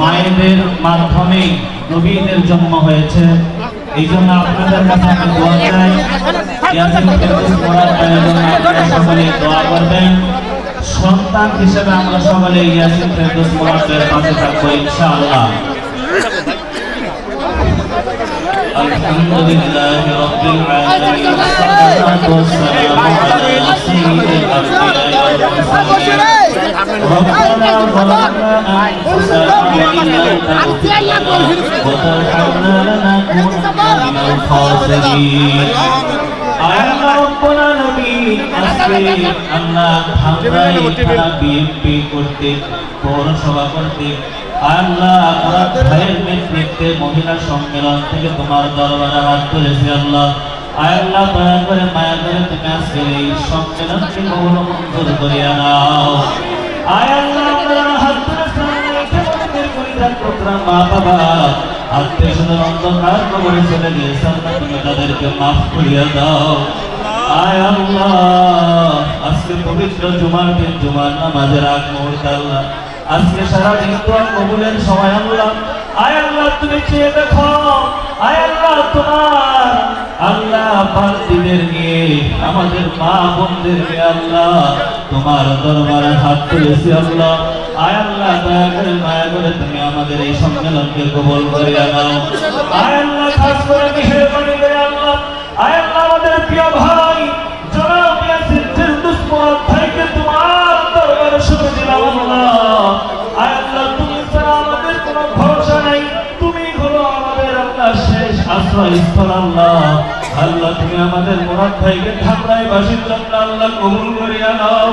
মায়েদের মাধ্যমে নবীদের জন্ম হয়েছে এই জন্য আপনাদের কাছে আমি দোয়া চাই ইয়াসিন ফেরদৌস পড়ার আয়োজন আপনারা সকলে দোয়া করবেন সন্তান হিসেবে আমরা সকলে ইয়াসিন ফেরদৌস মোরাদের পাশে থাকবো ইনশাআল্লাহ الحمد لله رب العالمين والصلاة والسلام على سيد الأنبياء والمرسلين ربنا ظلمنا أنفسنا করতে পৌরসভা করতে আল্লাহ ভাইয়ের নেতৃত্বে মহিলা সম্মেলন থেকে তোমার দরবার হাত তুলেছি আল্লাহ আল্লাহ দয়া করে মায়া করে তুমি আজকে এই সম্মেলনকে কখনো আয় আল্লাহ হাত আমাদের মা বাবা আত্মীয় স্বজন অন্ধকার কবরে চলে গিয়েছে তুমি তাদেরকে মাফ করিয়া দাও আয় আল্লাহ আজকে পবিত্র জুমার দিন জুমার নামাজের আগ মুহূর্তে আল্লাহ আজকে সারা দিন দোয়া কবুলের সময় আল্লাহ আয় আল্লাহ তুমি চেয়ে দেখো আয় আল্লাহ তোমার আল্লাহ বান্দিদের আমাদের মা বোনদের নিয়ে আল্লাহ তোমার দরবারে হাত তুলেছি আল্লাহ আয় আল্লাহ করে করে তুমি আমাদের এই সম্মেলনকে কবল করিয়া নাও। আয় আল্লাহ, খাস করে করে আমাদের তোমার আল্লাহ। ভরসা নেই। তুমি হলো আমাদের আল্লাহ শেষ আশ্রয়স্থল আল্লাহ। আল্লাহ, তুমি আমাদের মুরাদ ভাইকে ধামরাই বাসির জন্য কবুল করিয়া নাও।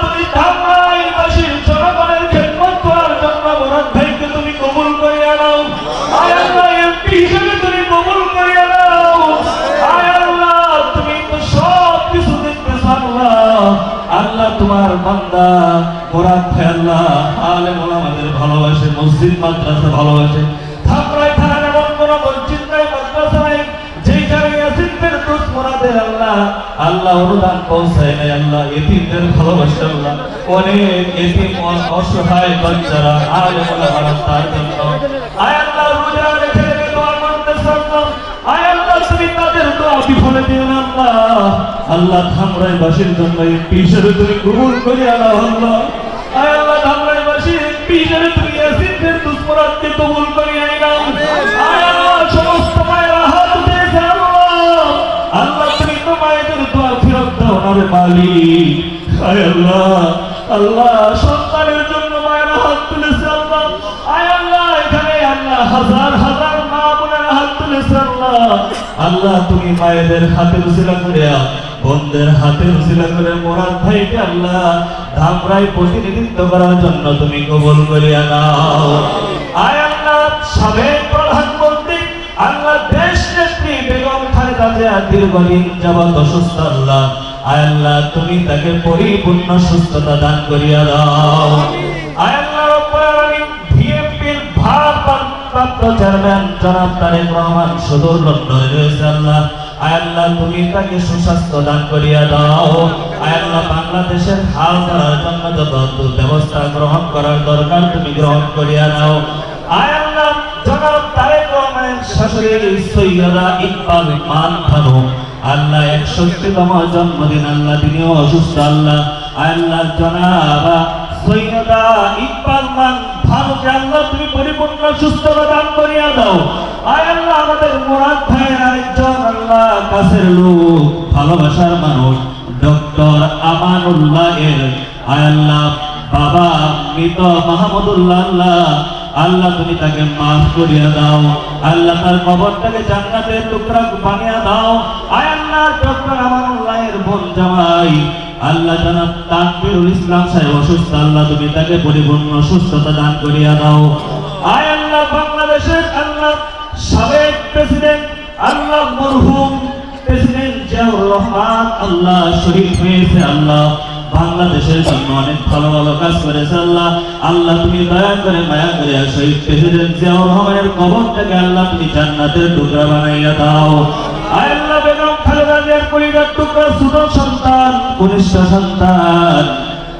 তুমি ধামরাই আল্লাহ তোমার বান্দা ভাই আল্লাহ। আলেম ওলামাদের ভালোবাসে, মসজিদ, মাদ্রাসা ভালোবাসে। থাপড়ায় থানার এমন কোনো মসজিদ নাই মাদ্রাসা নাই যেই জায়গায় আছেন ফেরদৌস মুরাদের আল্লাহ। আল্লাহ অনুদান পৌঁছায় নাই, আল্লাহ এতিমদের ভালোবাসে আল্লাহ। অনেক এতিম অসহায় বাচ্চারা, আলেম ওলামারা তার জন্য। আয় আল্লাহ, রোজা রেখে রেখে দোয়া করতেছে আল্লাহ আয় আল্লাহ তুমি তাদের দোয়া বিফলে দিও না আল্লাহ। আল্লাহ ধামরাই বাসীর জন্য এমপি হিসেবে তুমি কবুল আল্লাহ। আয় আল্লাহ আল্লাহ, সমস্ত মায়েরা হাত উঠেছে আল্লাহ। আল্লাহ, তুমি তো মায়েদের দোয়া ফেরত দাও আয় আল্লাহ আল্লাহ সন্তানের জন্য মায়েরা হাত তুলেছে আল্লাহ আয় আল্লাহ এখানে আল্লাহ হাজার হাজার মা বোনেরা হাত তুলেছে আল্লাহ আল্লাহ, তুমি মায়েদের হাতে উসিলা করিয়া বোনদের হাতে উসিলা করে মোরাদ ভাইকে আল্লাহ ধামরাই প্রতিনিধিত্ব করার জন্য তুমি কবুল করিয়া নাও। তুমি তাকে পরিপূর্ণ সুস্থতা দান করিয়া দাও। ভারপ্রাপ্ত চেয়ারম্যান জনাব তারেক রহমান সুদূর লন্ডনে রয়েছে আল্লাহ। বাংলাদেশের হাল ধরার জন্য যত ব্যবস্থা গ্রহণ করার দরকার তুমি গ্রহণ করিয়া নাও। আয় আল্লাহ, জনাব তারেক রহমানের শাশুড়ি সৈয়দা ইকবাল খানম আল্লাহ, একষট্টিতম জন্মদিন, আল্লাহ তিনিও অসুস্থ, আল্লাহ। আল্লাহ, জনাবা সৈয়দা ইকবাল ভানুকে আল্লাহ তুমি পরিপূর্ণ সুস্থতা ভালোবাসার মানুষ, ডক্টর আমানুল্লাহ এর আয় বাবা, মৃত মাহমুদুল্লাহ আল্লাহ। তুমি তাকে মাফ করিয়া দাও। আল্লাহ, তার কবরটাকে জান্নাতের টুকরা বানিয়ে দাও। আয় ডক্টর আমানুল্লাহের বোন জামাই। আল্লাহ, জানাব তাকবীরুল ইসলাম সাহেব অসুস্থ। আল্লাহ, তুমি তাকে পরিপূর্ণ সুস্থতা দান করিয়া দাও। আয় বাংলাদেশের সাবেক প্রেসিডেন্ট আল্লাহ মরহুম প্রেসিডেন্ট জিয়াউর রহমান আল্লাহ শহীদ হয়েছে আল্লাহ। বাংলাদেশের জন্য অনেক ভালো ভালো কাজ করেছে আল্লাহ। আল্লাহ তুমি দয়া করে মায়া করে শহীদ প্রেসিডেন্ট জিয়াউর রহমানের কবরটাকে আল্লাহ তুমি জান্নাতের টুকরা বানাইয়া দাও। আল্লাহ বেগম খালেদা জিয়ার পরিবার টুকরা ছোট সন্তান, কনিষ্ঠ সন্তান।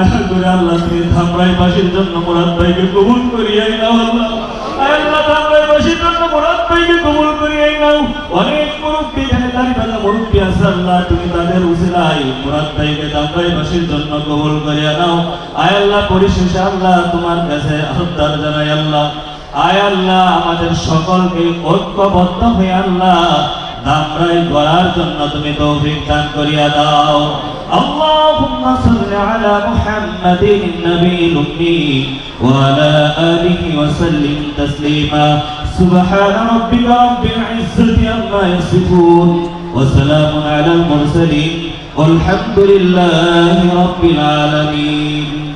দয়া করে আল্লাহ তুমি ধামরাই বাসীর জন্য মুরাদ ভাইকে কবুল করিয়াই নাও আল্লাহ। ধামরাই ধামরাই তোমার আমাদের সকলকে ঐক্যবদ্ধ হয়ে আল্লাহ দামরাই গড়ার জন্য তুমি তৌফিক দান করিয়া দাও। اللهم صل على محمد النبي الأمي وعلى آله وسلم تسليما. سبحان ربك رب العزة عما يصفون. وسلام على المرسلين. والحمد لله رب العالمين.